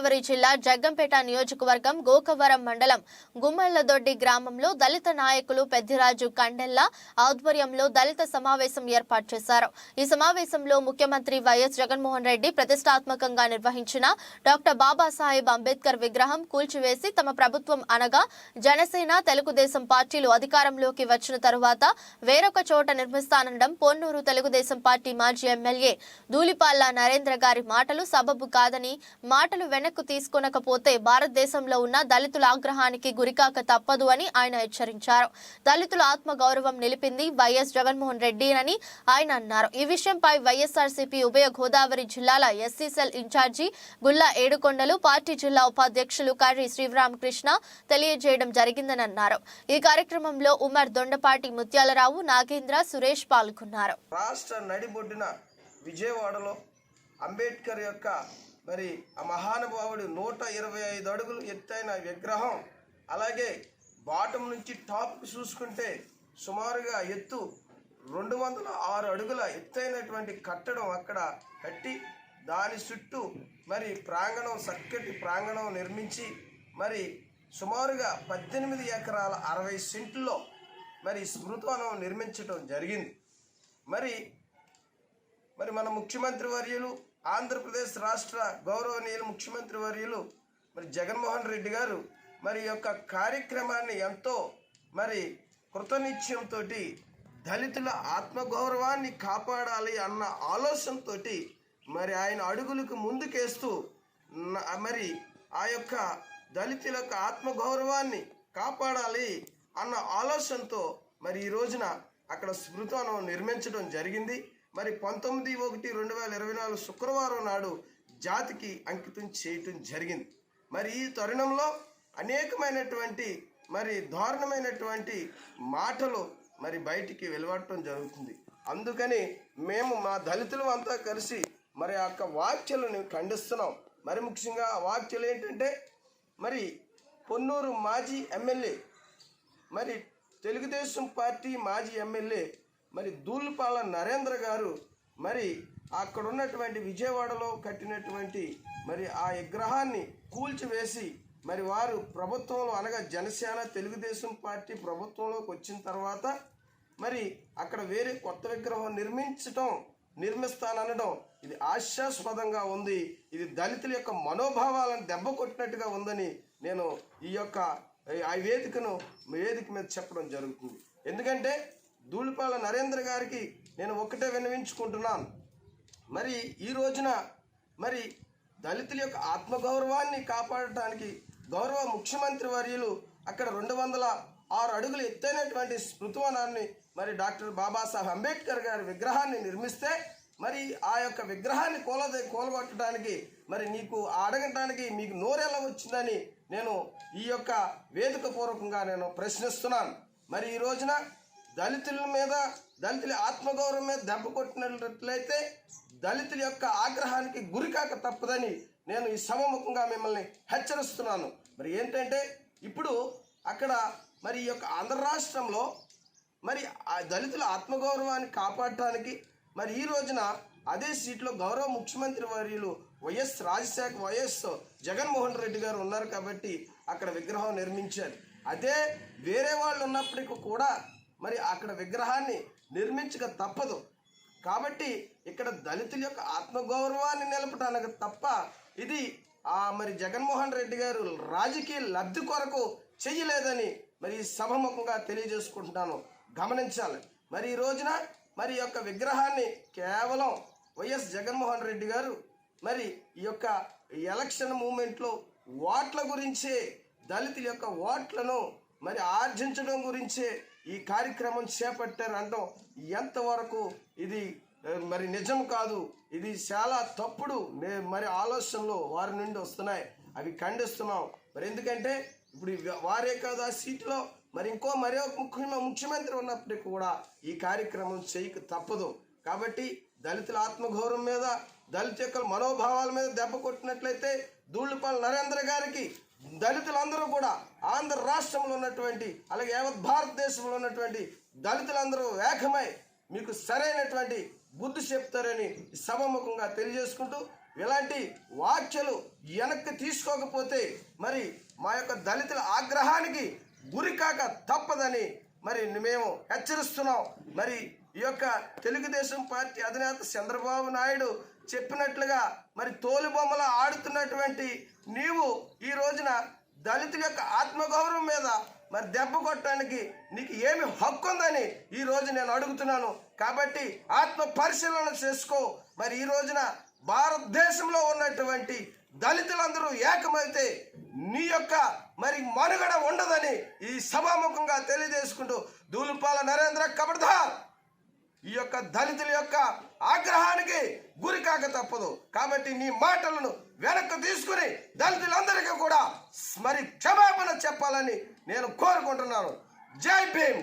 గోదావరి జిల్లా జగ్గంపేట నియోజకవర్గం గోకవరం మండలం గుమ్మల్లదొడ్డి గ్రామంలో దళిత నాయకులు పెద్దిరాజు కండెల్లా ఆధ్వర్యంలో దళిత సమావేశం ఏర్పాటు చేశారు. ఈ సమావేశంలో ముఖ్యమంత్రి వైఎస్ జగన్మోహన్ రెడ్డి ప్రతిష్టాత్మకంగా నిర్వహించిన డాక్టర్ బాబాసాహెబ్ అంబేద్కర్ విగ్రహం కూల్చివేసి తమ ప్రభుత్వం అనగా జనసేన తెలుగుదేశం పార్టీలు అధికారంలోకి వచ్చిన తరువాత వేరొక చోట నిర్మిస్తానడం పొన్నూరు తెలుగుదేశం పార్టీ మాజీ ఎమ్మెల్యే ధూళిపాల్ల నరేంద్ర గారి మాటలు సబబు కాదని మాటలు వెనక వెనక్కు తీసుకొనకపోతే భారతదేశంలో ఉన్న దళితుల ఆగ్రహానికి గురికాక తప్పదు అని ఆయన హెచ్చరించారు. దళితుల ఆత్మగౌరవం నిలిపింది వైఎస్ జగన్మోహన్ రెడ్డి అని ఆయన అన్నారు. ఈ విషయంపై వైఎస్ఆర్సీపీ ఉభయ గోదావరి జిల్లాల SC cell in-charge Gulla Edukondalu party జిల్లా ఉపాధ్యక్షులు కర్రి శ్రీరామకృష్ణ తెలియజేయడం జరిగిందని అన్నారు. ఈ కార్యక్రమంలో ఉమర్ దొండపాటి ముత్యాలరావు నాగేంద్ర సురేష్ పాల్గొన్నారు. రాష్ట్ర నడిబొడ్డున విజయవాడలో అంబేద్కర్ యొక్క మరి ఆ మహానుభావుడు నూట ఇరవై ఐదు అడుగులు ఎత్తైన విగ్రహం అలాగే బాటం నుంచి టాప్కి చూసుకుంటే సుమారుగా ఎత్తు రెండు వందల ఆరు అడుగుల ఎత్తైనటువంటి కట్టడం అక్కడ కట్టి దాని చుట్టూ మరి ప్రాంగణం చక్కటి ప్రాంగణం నిర్మించి మరి సుమారుగా పద్దెనిమిది ఎకరాల అరవై సెంట్లో మరి స్మృతవనం నిర్మించడం జరిగింది. మరి మరి మన ముఖ్యమంత్రి వర్యులు ఆంధ్రప్రదేశ్ రాష్ట్ర గౌరవనీయులు ముఖ్యమంత్రి వర్యులు మరి జగన్మోహన్ రెడ్డి గారు మరి యొక్క కార్యక్రమాన్ని ఎంతో మరి కృతనిశ్చయంతో దళితుల ఆత్మగౌరవాన్ని కాపాడాలి అన్న ఆలోచనతో మరి ఆయన అడుగులకు ముందుకేస్తూ మరి ఆ యొక్క దళితుల యొక్క ఆత్మగౌరవాన్ని కాపాడాలి అన్న ఆలోచనతో మరి ఈ రోజున అక్కడ స్మృతనం నిర్మించడం జరిగింది. మరి పంతొమ్మిది ఒకటి రెండు వేల ఇరవై నాలుగు శుక్రవారం నాడు జాతికి అంకితం చేయటం జరిగింది. మరి ఈ తరుణంలో అనేకమైనటువంటి మరి దారుణమైనటువంటి మాటలు మరి బయటికి వెలువడటం జరుగుతుంది. అందుకని మేము మా దళితులు అంతా కలిసి మరి ఆ యొక్క వాక్యలను ఖండిస్తున్నాం. మరి ముఖ్యంగా ఆ వాక్యలు ఏంటంటే మరి పొన్నూరు మాజీ ఎమ్మెల్యే మరి తెలుగుదేశం పార్టీ మాజీ ఎమ్మెల్యే మరి దూల్పాల నరేంద్ర గారు మరి అక్కడ ఉన్నటువంటి విజయవాడలో కట్టినటువంటి మరి ఆ విగ్రహాన్ని కూల్చివేసి మరి వారు ప్రభుత్వంలో అనగా జనసేన తెలుగుదేశం పార్టీ ప్రభుత్వంలోకి వచ్చిన తర్వాత మరి అక్కడ వేరే కొత్త విగ్రహం నిర్మించటం నిర్మిస్తాననడం ఇది ఆశాస్పదంగా ఉంది. ఇది దళితుల యొక్క మనోభావాలను దెబ్బ కొట్టినట్టుగా ఉందని నేను ఈ యొక్క ఆ వేదికను వేదిక మీద చెప్పడం జరుగుతుంది. ఎందుకంటే ధూళిపాల నరేంద్ర గారికి నేను ఒకటే విన్నవించుకుంటున్నాను. మరి ఈ రోజున మరి దళితుల యొక్క ఆత్మగౌరవాన్ని కాపాడటానికి గౌరవ ముఖ్యమంత్రి వర్యులు అక్కడ రెండు వందల ఆరు అడుగులు ఎత్తైనటువంటి స్మృతివనాన్ని మరి డాక్టర్ బాబాసాహెబ్ అంబేద్కర్ గారి విగ్రహాన్ని నిర్మిస్తే మరి ఆ యొక్క విగ్రహాన్ని కూలద కూలగొట్టడానికి మరి నీకు అడగటానికి మీకు నోరెలా వచ్చిందని నేను ఈ యొక్క వేదిక పూర్వకంగా నేను ప్రశ్నిస్తున్నాను. మరి ఈ రోజున దళితుల మీద దళితుల ఆత్మగౌరవం మీద దెబ్బ కొట్టినట్లయితే దళితుల యొక్క ఆగ్రహానికి గురికాక తప్పదని నేను ఈ సభముఖంగా మిమ్మల్ని హెచ్చరిస్తున్నాను. మరి ఏంటంటే ఇప్పుడు అక్కడ మరి ఈ యొక్క ఆంధ్ర రాష్ట్రంలో మరి ఆ దళితుల ఆత్మగౌరవాన్ని కాపాడటానికి మరి ఈ రోజున అదే సీట్లో గౌరవ ముఖ్యమంత్రి వర్యులు వైఎస్ రాజశేఖర్ వైఎస్ జగన్మోహన్ రెడ్డి గారు ఉన్నారు కాబట్టి అక్కడ విగ్రహం నిర్మించారు. అదే వేరే వాళ్ళు ఉన్నప్పటికీ కూడా మరి అక్కడ విగ్రహాన్ని నిర్మించక తప్పదు. కాబట్టి ఇక్కడ దళితుల యొక్క ఆత్మగౌరవాన్ని నిలపడానికి తప్ప ఇది ఆ మరి జగన్మోహన్ రెడ్డి గారు రాజకీయ లబ్ధి కొరకు చెయ్యలేదని మరి సభముఖంగా తెలియజేసుకుంటున్నాను. గమనించాలి. మరి ఈ రోజున మరి యొక్క విగ్రహాన్ని కేవలం వైఎస్ జగన్మోహన్ రెడ్డి గారు మరి ఈ యొక్క ఎలక్షన్ మూమెంట్లో ఓట్ల గురించే దళితుల యొక్క ఓట్లను మరి ఆర్జించడం గురించే ఈ కార్యక్రమం చేపట్టారు అంటాం. ఎంతవరకు ఇది మరి నిజం కాదు. ఇది చాలా తప్పుడు మరి ఆలోచనలు వారి నుండి వస్తున్నాయి. అవి ఖండిస్తున్నాం. మరి ఎందుకంటే ఇప్పుడు వారే కాదు ఆ సీట్లో మరి ఇంకో మరో ముఖ్య ముఖ్యమంత్రి ఉన్నప్పటికీ కూడా ఈ కార్యక్రమం చేయక తప్పదు. కాబట్టి దళితుల ఆత్మగౌరవం మీద దళిత యొక్క మనోభావాల మీద దెబ్బ కొట్టినట్లయితే ధూళిపాల నరేంద్ర గారికి దళితులందరూ కూడా ఆంధ్ర రాష్ట్రంలో ఉన్నటువంటి అలాగే యావత్ భారతదేశంలో ఉన్నటువంటి దళితులందరూ ఏకమై మీకు సరైనటువంటి బుద్ధి చెప్తారని ఈ సభముఖంగా తెలియజేసుకుంటూ ఇలాంటి వాక్యలు వెనక్కి తీసుకోకపోతే మరి మా యొక్క దళితుల ఆగ్రహానికి గురికాక తప్పదని మరి మేము హెచ్చరిస్తున్నాం. మరి ఈ యొక్క తెలుగుదేశం పార్టీ అధినేత చంద్రబాబు నాయుడు చెప్పినట్లుగా మరి తోలుబొమ్మల ఆడుతున్నటువంటి నీవు ఈ రోజున దళితు యొక్క ఆత్మగౌరవం మీద మరి దెబ్బ కొట్టడానికి నీకు ఏమి హక్కు ఉందని ఈ రోజు నేను అడుగుతున్నాను. కాబట్టి ఆత్మ పరిశీలన చేసుకో. మరి ఈ రోజున భారతదేశంలో ఉన్నటువంటి దళితులందరూ ఏకమైతే నీ యొక్క మరి మనుగడ ఉండదని ఈ సభాముఖంగా తెలియజేసుకుంటూ దూలుపాల నరేంద్ర కబర్ధార్ ఈ యొక్క దళితుల యొక్క ఆగ్రహానికి గురి కాక తప్పదు. కాబట్టి నీ మాటలను వెనక్కి తీసుకుని దళితులందరికీ కూడా మరి క్షమాపణ చెప్పాలని నేను కోరుకుంటున్నాను. జై భీమ్!